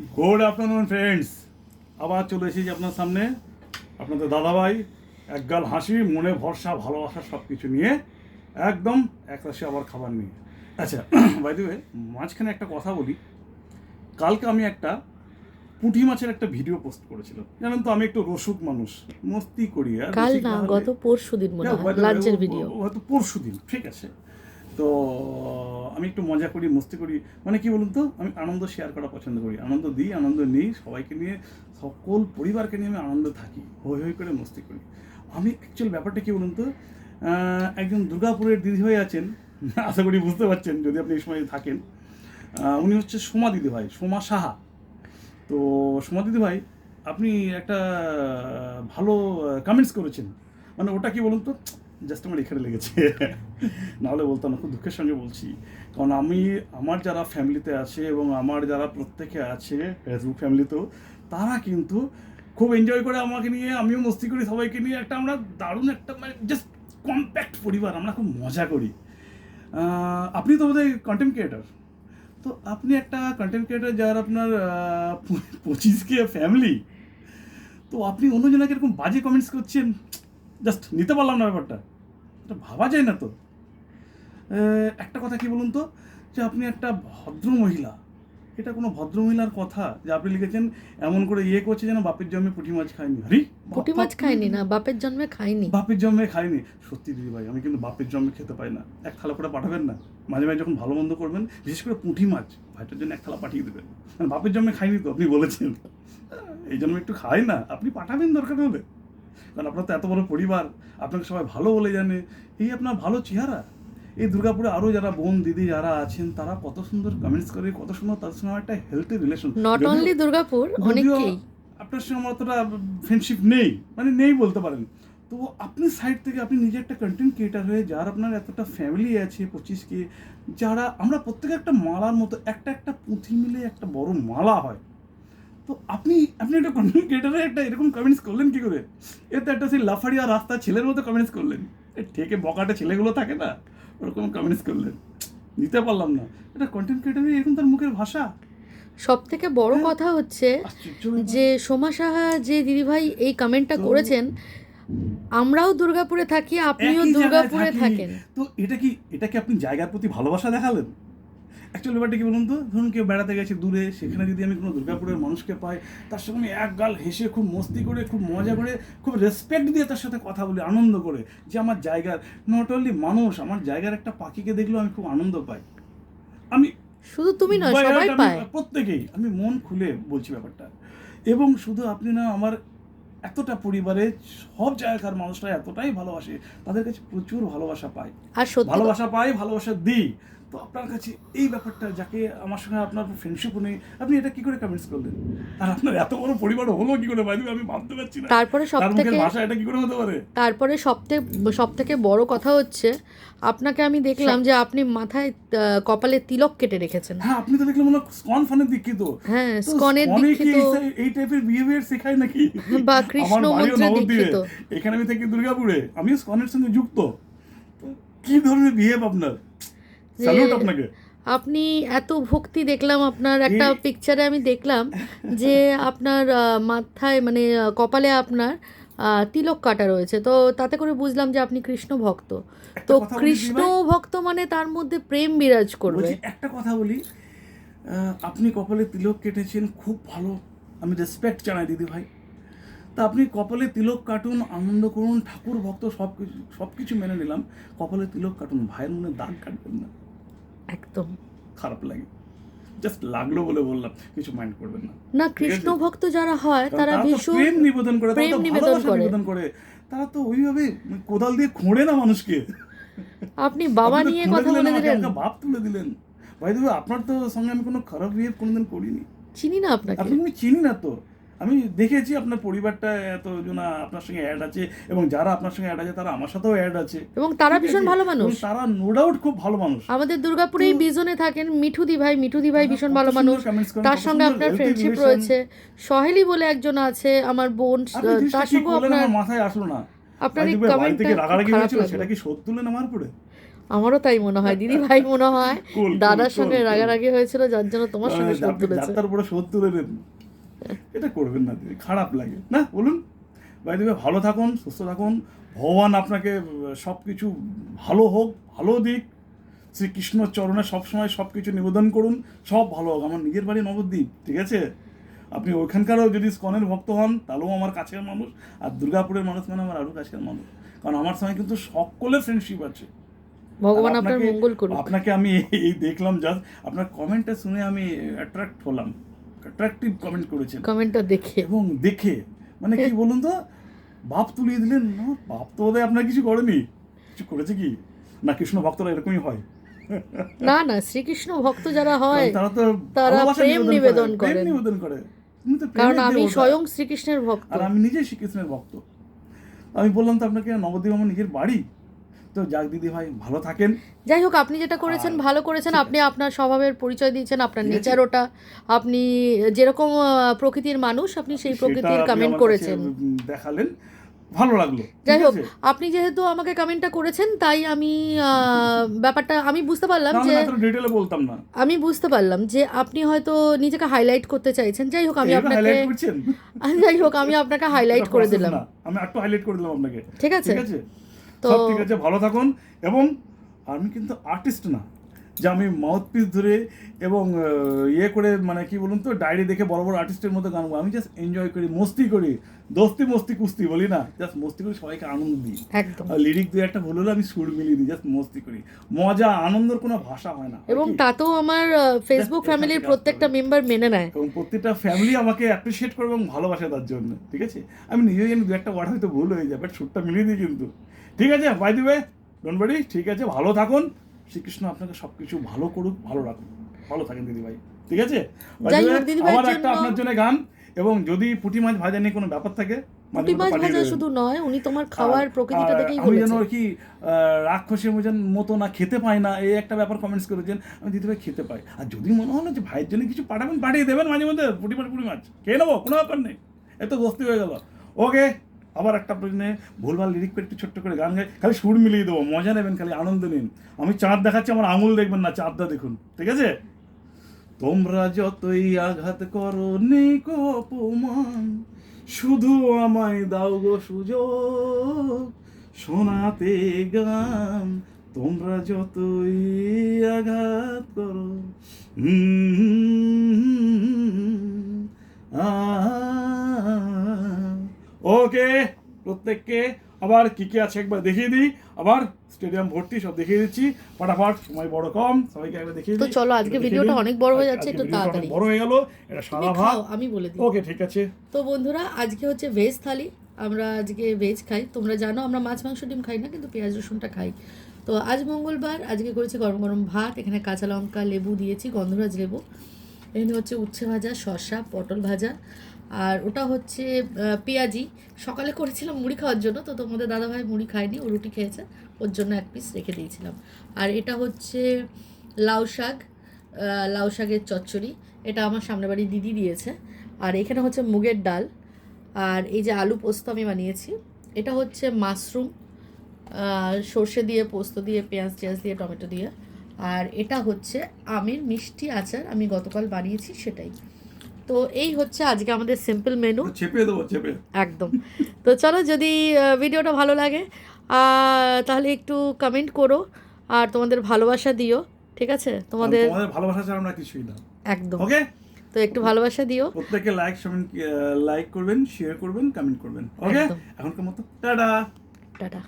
Good afternoon friends আবার চলে এসেছি আপনার সামনে। আপনাদের দাদাভাই একগাল হাসি মনে ভরসা ভালোবাসা সব কিছু নিয়ে একদম একরাশে আবার খাবার নিয়ে। আচ্ছা বাই দ্য মাঝখানে একটা কথা বলি। কালকে আমি একটা পুঁটি মাছের একটা ভিডিও পোস্ট করেছিলাম। জানেন তো আমি একটু রসুক মানুষ মস্তি করি। আর কাল না গত পরশু দিন মনে হয় লাঞ্চের ভিডিও ও- হয়তো পরশু দিন ঠিক আছে। তো, আমি একটু মজা করি, মস্তি করি। মানে কি বলুন তো, আমি আনন্দ শেয়ার করা পছন্দ করি। আনন্দ দিই, আনন্দ নিই, সবাইকে নিয়ে, সকল পরিবারকে নিয়ে আমি আনন্দ থাকি, হই হই করে মস্তি করি। আমি অ্যাকচুয়াল ব্যাপারটা কি বলুন তো একজন দুর্গাপুরের দিদি হয়ে আছেন, আশা করি বুঝতে পারছেন, যদি আপনি এই সময় থাকেন। উনি হচ্ছে সোমা দিদি ভাই, সোমা সাহা। তো, সোমা দিদি ভাই, আপনি একটা ভালো কমেন্টস করেছেন। মানে ওটা কি বলুন তো জাস্ট আমার এখানে লেগেছে। নাহলে বলতাম খুব দুঃখের সঙ্গে বলছি। কারণ আমি, আমার যারা ফ্যামিলিতে আছে এবং আমার যারা প্রত্যেকে আছে, ফেসবুক ফ্যামিলিতেও, তারা কিন্তু খুব এনজয় করে আমাকে নিয়ে, আমিও মস্তি করি সবাইকে নিয়ে। একটা আমরা দারুণ একটা মানে জাস্ট কম্প্যাক্ট পরিবার, আমরা খুব মজা করি। আপনি তো বোধহয় কন্টেন্ট ক্রিয়েটার তো আপনি একটা কন্টেন্ট ক্রিয়েটার যার আপনার পঁচিশ কে ফ্যামিলি তো আপনি অন্যজনকে এরকম বাজে কমেন্টস করছেন জাস্ট নিতে পারলাম না ব্যাপারটা। এটা ভাবা যায় না তো। একটা কথা কি বলুন তো? যে আপনি একটা ভদ্র মহিলা এটা কোনো ভদ্র মহিলার কথা যে আপনি লিখেছেন এমন করে ইয়ে করছে যেন বাপের জন্মে পুঁটি মাছ খায়নি। আরে পুঁটি মাছ খায়নি না বাপের জন্মে খায়নি। বাপের জন্মে খাইনি সত্যি দিদি ভাই আমি কিন্তু বাপের জন্মে খেতে পাই না। এক থালা করে পাঠাবেন না। মাঝে মাঝে যখন ভালো মন্দ করবেন বিশেষ করে পুঁটি মাছ ভাইটার জন্য এক থালা পাঠিয়ে দেবেন। মানে বাপের জন্মে খাইনি তো আপনি বলেছেন। এই জন্য একটু খাই না আপনি পাঠাবেন দরকার হলে কারণ আপনার তো এত বড় পরিবার আপনাকে সবাই ভালো বলে জানে। এই আপনার ভালো চেহারা। এই দুর্গাপুরে আরও যারা বোন দিদি যারা আছেন তারা কত সুন্দর কমেন্টস করে কত সুন্দর তাদের সঙ্গে একটা healthy relation not only Durgapur আপনার সঙ্গে আমার অতটা ফ্রেন্ডশিপ নেই মানে নেই বলতে পারেন। তো আপনি সাইড থেকে আপনি নিজে একটা কন্টেন্ট ক্রিয়েটার হয়ে যার আপনার এতটা ফ্যামিলি আছে পঁচিশকে যারা আমরা প্রত্যেকে একটা মালার মতো একটা একটা পুঁথি মিলে একটা বড় মালা হয়। তো আপনি আপনি একটা কন্টেন্ট ক্রিয়েটারে একটা এরকম কমেন্টস করলেন কি করে? এতে একটা সেই লাফাড়িয়া রাস্তা ছেলের মতো কমেন্টস করলেন। ঠেকে বকাটে ছেলেগুলো থাকে না? ওরকম কমেন্টস করলেন। নিতে পারলাম না। এটা কন্টেন্ট ক্রিয়েটারের এরকম তার মুখের ভাষা? সব থেকে বড় হ্যাঁ। কথা হচ্ছে যে সোমা সাহা যে দিদিভাই এই কমেন্টটা করেছেন আমরাও দুর্গাপুরে থাকি আপনিও দুর্গাপুরে থাকেন। তো এটা কি এটা কি আপনি জায়গার প্রতি ভালোবাসা দেখালেন? অ্যাকচুয়ালি ব্যাপারটা কি বলুন তো? ধরুন কেউ বেড়াতে গেছে দূরে সেখানে যদি আমি কোনো দুর্গাপুরের মানুষকে পাই তার সঙ্গে আমি এক গাল হেসে খুব মস্তি করে খুব মজা করে খুব রেসপেক্ট দিয়ে তার সাথে কথা বলি আনন্দ করে যে আমার জায়গার নট অনলি মানুষ আমার জায়গার একটা পাখিকে দেখলেও আমি খুব আনন্দ পাই। আমি শুধু তুমি নয় সবাই পায়। প্রত্যেকেই আমি মন খুলে বলছি ব্যাপারটা। এবং শুধু আপনি না আমার এতটা পরিবারে সব জায়গাকার মানুষরা এতটাই ভালোবাসে তাদের কাছে প্রচুর ভালোবাসা পাই আর ভালোবাসা পাই ভালোবাসা দিই। তো আপনার কাছে এই ব্যাপারটা যাকে আমার সঙ্গে আপনার ফ্রেন্ডশিপও নেই আপনি এটা কি করে কমেন্টস করলেন? আর আপনার এত বড় পরিবার হলো কি করে? বাইরে আমি ভাবতে পারছি না। তারপরে সব থেকে ভাষা এটা কি করে হতে পারে? তারপরে সবথেকে সব থেকে বড় কথা হচ্ছে আপনাকে আমি দেখলাম যে আপনি মাথায় কপালে তিলক কেটে রেখেছেন। হ্যাঁ আপনি তো দেখলাম মনে স্কন ফানের দীক্ষিত হ্যাঁ স্কনের দীক্ষিত এই- এই টাইপের বিহেভিয়ার শেখায় নাকি? বা কৃষ্ণ মন্ত্রে দীক্ষিত। এখানে আমি থাকি দুর্গাপুরে। আমিও স্কনের সঙ্গে যুক্ত। কি ধরনের বিহেভ আপনার? স্যালুট আপনাকে। আপনি এত ভক্তি দেখলাম আপনার একটা পিকচারে আমি দেখলাম যে আপনার মাথায় মানে কপালে আপনার তিলক কাটা রয়েছে। তো তাতে করে বুঝলাম যে আপনি কৃষ্ণ ভক্ত তো কৃষ্ণ ভক্ত মানে তার মধ্যে প্রেম বিরাজ করবে। একটা কথা বলি। আপনি কপালে তিলক কেটেছেন খুব ভালো। আমি রেসপেক্ট জানাই দিদি ভাই। তা আপনি কপালে তিলক কাটুন আনন্দ করুন ঠাকুর ভক্ত সব কিছু সব কিছু মেনে নিলাম। কপালে তিলক কাটুন ভাইয়ের মনে দাগ কাটবেন না। একদম। খারাপ লাগে। জাস্ট লাগল বলে বললাম কিছু মাইন্ড করবেন না। না কৃষ্ণ ভক্ত যারা হয় তারা ভীষণ প্রেম নিবেদন করে প্রেম নিবেদন করে। নিবেদন করে। তারা তো ওইভাবে কোদাল দিয়ে খোঁড়ে না মানুষকে। আপনি বাবা নিয়ে কথা দিলেন বলে দিলেন। বাপ তুলে দিলেন। ভাই দেবে আপনার তো সঙ্গে আমি কোনো খারাপ বিহেভ কোনোদিন করিনি। চিনি না আপনাকে? আপনি চিনি না তো? আমি দেখেছি আপনার পরিবারটা এতজন আপনার সঙ্গে অ্যাড আছে এবং যারা আপনার সঙ্গে অ্যাড আছে তারা আমার সাথেও অ্যাড আছে। এবং তারা ভীষণ ভালো মানুষ। তারা নো ডাউট খুব ভালো মানুষ। আমাদের দুর্গাপুরে এই বিজনে থাকেন মিঠুদি ভাই মিঠুদি ভাই ভীষণ ভালো মানুষ। তার সঙ্গে আপনার ফ্রেন্ডশিপ। রয়েছে। সহেলি বলে একজন আছে আমার বোন তার করলেন আপনার মাথায় আসলো না। আপনার এই কমেন্টটা সেটা কি শোধ তুলেন আমার উপরে? আমারও তাই মনে হয় দিদি ভাই মনে হয় দাদার সঙ্গে. রাগারাগি হয়েছিল যার জন্য তোমার সঙ্গে শোধ তুলেছে। নেন এটা করবেন না দিদি খারাপ লাগে। না বলুন। ভাই দেবে ভালো থাকুন সুস্থ থাকুন। ভগবান আপনাকে সব কিছু ভালো হোক ভালো দিক। শ্রীকৃষ্ণ চরণে সবসময় সব কিছু নিবেদন করুন। সব ভালো হোক। আমার নিজের বাড়ি নবদ্বীপ ঠিক আছে? আপনি ওইখানকারও যদি স্কনের ভক্ত হন তাহলেও আমার কাছের মানুষ। আর দুর্গাপুরের মানুষ মানে আমার আরও কাছের মানুষ। কারণ আমার সঙ্গে কিন্তু সকলের ফ্রেন্ডশিপ আছে। ভগবান আপনার আপনাকে- মঙ্গল করুক। আপনাকে আমি এই দেখলাম জাস্ট আপনার কমেন্টটা শুনে আমি অ্যাট্রাক্ট হলাম। অ্যাট্রাকটিভ কমেন্ট করেছেন। কমেন্টটা দেখে। এবং দেখে মানে কি বলুন তো বাপ তুলিয়ে দিলেন না বাপ তো বোধহয় আপনার কিছু করেনি। কিছু করেছে কি? না কৃষ্ণ ভক্তরা এরকমই হয়। না না শ্রীকৃষ্ণ ভক্ত যারা হয় তারা তো তারা প্রেম নিবেদন প্রেম নিবেদন করে। কারণ আমি স্বয়ং শ্রীকৃষ্ণের ভক্ত। আর আমি নিজে শ্রীকৃষ্ণের ভক্ত। আমি বললাম তো আপনাকে নবদ্বীপ আমার নিজের বাড়ি। তো যাক দিদি ভাই ভালো থাকেন। যাই হোক আপনি যেটা করেছেন ভালো করেছেন। আপনি আপনার স্বভাবের পরিচয় দিয়েছেন আপনার নেচার ওটা। আপনি যেরকম প্রকৃতির মানুষ আপনি সেই প্রকৃতির কমেন্ট করেছেন। দেখালেন। ভালো লাগল। যাই হোক আপনি যেহেতু আমাকে কমেন্টটা করেছেন তাই আমি ব্যাপারটা আমি বুঝতে পারলাম যে আমি ডিটেলে বলতাম না। আমি বুঝতে পারলাম যে আপনি হয়তো নিজেকে হাইলাইট করতে চাইছেন। যাই হোক আমি আপনাকে যাই হোক আমি আপনাকে হাইলাইট করে দিলাম। আমি একটু হাইলাইট করে দিলাম আপনাকে। ঠিক আছে। ঠিক আছে? ঠিক আছে ভালো থাকুন। এবং আমি কিন্তু আর্টিস্ট না। যে আমি মাউথ পিস ধরে এবং ইয়ে করে মানে কি বলুন তো ডায়েরি দেখে বড় বড় আর্টিস্টের মতো গান আমি জাস্ট এনজয় করি মস্তি করি। দোস্তি মস্তি কুস্তি বলি না? জাস্ট মস্তি করি সবাইকে আনন্দ দিই। আর লিরিক দু একটা ভুল হলে আমি সুর মিলিয়ে দিই জাস্ট মস্তি করি। মজা আনন্দের কোনো ভাষা হয় না এবং কি? তাতেও আমার ফেসবুক ফ্যামিলির প্রত্যেকটা মেম্বার মেনে নেয়। এবং প্রত্যেকটা ফ্যামিলি আমাকে অ্যাপ্রিসিয়েট করবে এবং ভালোবাসে তার জন্য ঠিক আছে? আমি নিজে জানি দু একটা ওয়ার্ড হয়তো ভুল হয়ে যায় বাট সুরটা মিলিয়ে দিই কিন্তু। ঠিক আছে? বাই দিবে ডোন্ট বাড়ি ঠিক আছে? ভালো থাকুন। শ্রীকৃষ্ণ আপনাকে সব কিছু ভালো করুক ভালো রাখুক। ভালো থাকেন দিদি ভাই ঠিক আছে? আমার একটা আপনার জন্য গান এবং যদি পুঁটি মাছ ভাজা নিয়ে কোনো ব্যাপার থাকে পুঁটি মাছ ভাজা শুধু নয় উনি তোমার খাওয়ার প্রকৃতিটা দেখেই আমি যেন আর কি রাক্ষসের মতন মতো না খেতে পাই না এই একটা ব্যাপার কমেন্টস করেছেন আমি দিদি ভাই খেতে পাই। আর যদি মনে হয় না যে ভাইয়ের জন্য কিছু পাঠাবেন পাঠিয়ে দেবেন মাঝে মধ্যে পুটি মাছ পুটি মাছ। খেয়ে নেব কোনো ব্যাপার নেই। এত বস্তি হয়ে গেল। ওকে আবার একটা প্রশ্নে ভুলভাল লিরিক একটু ছোট্ট করে গান গাই, খালি সুর মিলিয়ে দেবো, মজা নেবেন, খালি আনন্দ নিন। আমি চাঁদ দেখাচ্ছি, আমার আঙুল দেখবেন না, চাঁদটা দেখুন, ঠিক আছে? তোমরা যতই আঘাত করো নেই কো অপমান, শুধু আমায় দাও গো সুযোগ, শোনাতে গান। তোমরা যতই আঘাত করো ওকে প্রত্যেককে আবার কি কি আছে একবার দেখিয়ে দিই। আবার স্টেডিয়াম ভর্তি সব দেখিয়ে দিচ্ছি। ফটাফট সময় বড় কম সবাইকে একবার দেখিয়ে তো দিই। চলো, আজকে ভিডিওটা অনেক বড় হয়ে যাচ্ছে, একটু তাড়াতাড়ি। বড় হয়ে গেল এটা সাদা ভাত আমি বলে দিই। ওকে ঠিক আছে। তো বন্ধুরা আজকে হচ্ছে ভেজ থালি। আমরা আজকে ভেজ খাই। তোমরা জানো আমরা মাছ মাংস ডিম খাই না কিন্তু পেঁয়াজ রসুনটা খাই। তো আজ মঙ্গলবার আজকে করেছি গরম গরম ভাত। এখানে কাঁচা লঙ্কা লেবু দিয়েছি গন্ধরাজ লেবু। এখানে হচ্ছে উচ্ছে ভাজা শসা পটল ভাজা। আর ওটা হচ্ছে পেঁয়াজি। সকালে করেছিলাম মুড়ি খাওয়ার জন্য, তো তোমাদের দাদাভাই মুড়ি খায়নি, ও রুটি খেয়েছে। ওর জন্য এক পিস রেখে দিয়েছিলাম। আর এটা হচ্ছে লাউ শাক লাউ শাকের চচ্চড়ি। এটা আমার সামনে বাড়ি দিদি দিয়েছে। আর এখানে হচ্ছে মুগের ডাল। আর এই যে আলু পোস্ত আমি বানিয়েছি, এটা হচ্ছে মাশরুম সর্ষে দিয়ে পোস্ত দিয়ে, পেঁয়াজ টেঁয়াজ দিয়ে, টমেটো দিয়ে। আর এটা হচ্ছে আমের মিষ্টি আচার, আমি গতকাল বানিয়েছি সেটাই। তো এই হচ্ছে আজকে আমাদের সিম্পল মেনু চেপে দেবো চেপে। একদম। তো চলো যদি ভিডিওটা ভালো লাগে তাহলে একটু কমেন্ট করো আর তোমাদের ভালোবাসা দিও ঠিক আছে? তোমাদের তোমাদের ভালোবাসা ছাড়া আমরা কিছুই না। একদম। ওকে তো একটু ভালোবাসা দিও। প্রত্যেকে লাইক লাইক করবেন শেয়ার করবেন কমেন্ট করবেন। ওকে। এখনকার মতো টাটা! টাটা।